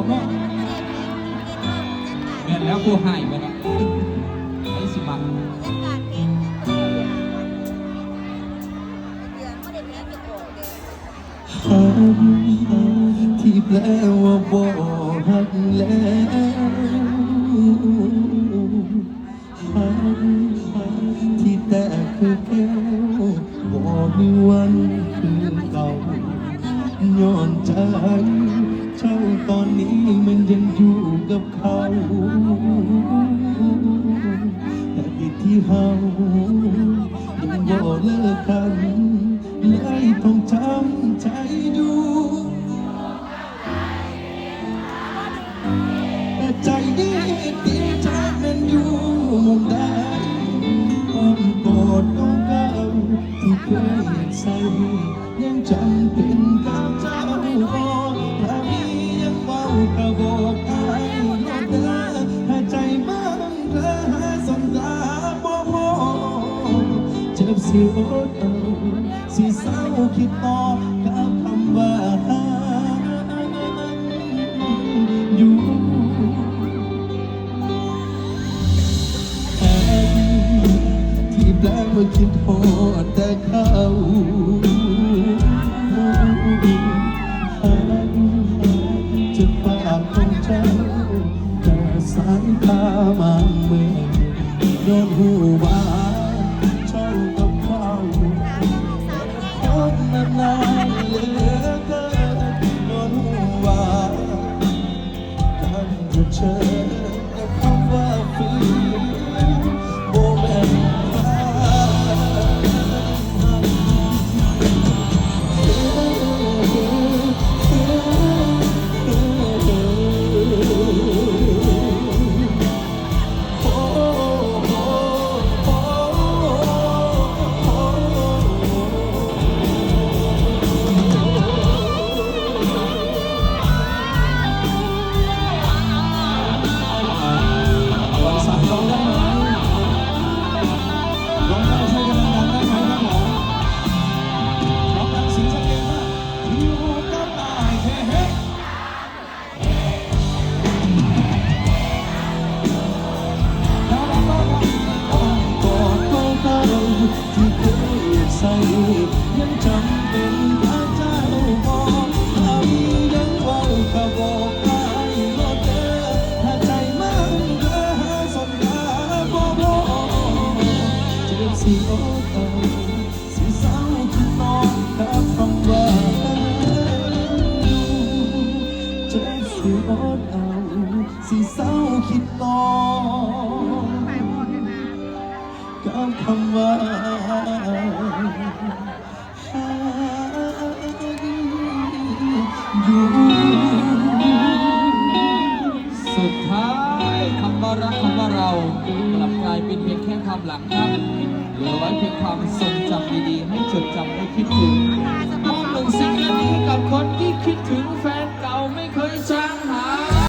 เขาก็แม่นแล้วผู้ให้ไปเนาะไอ้สิมังหักที่แปลว่าบ่หักแล้วหักที่แตกคือแก้วบ่มีวันคือเก่าย้อนใจเจ้าตอ นี้มันยังอยู่กับเขาแต่ที่ที่เฮายังบ่เลิกกันเลยต้องจำใจอยู่แต่ใจนี้ติดจากมันอยู่มุมใดอ้อมกอดเก่าที่เคยใส่ยังจำเป็นกับเจ้าบ่ถ้า กะบอกายโน่เด้อถ้าใจมันเด้อสนตาบ่พอเจ็บสิอดเอาสิเศร้าคิดต่อกับคำว่าหาอยู่ที่แปลว่าคิดโหดแต่เขา สายตามันเมื่อโดนหูว่าเจ้ากับเขาคนนั้นเหลือเกินโดนหูว่ากันจะเจอ สิโอเก่าสิเศร้าคิดนอนกับคำว่าเจ็บสิโอเก่าสิเศร้าคิดนอนกับคำว่าอยู่ คำว่าเรากลับกลายเป็นเพียงแค่ความหลังครับเหลือไว้เพียงความทรงจำดีๆ ให้จดจำให้คิดถึง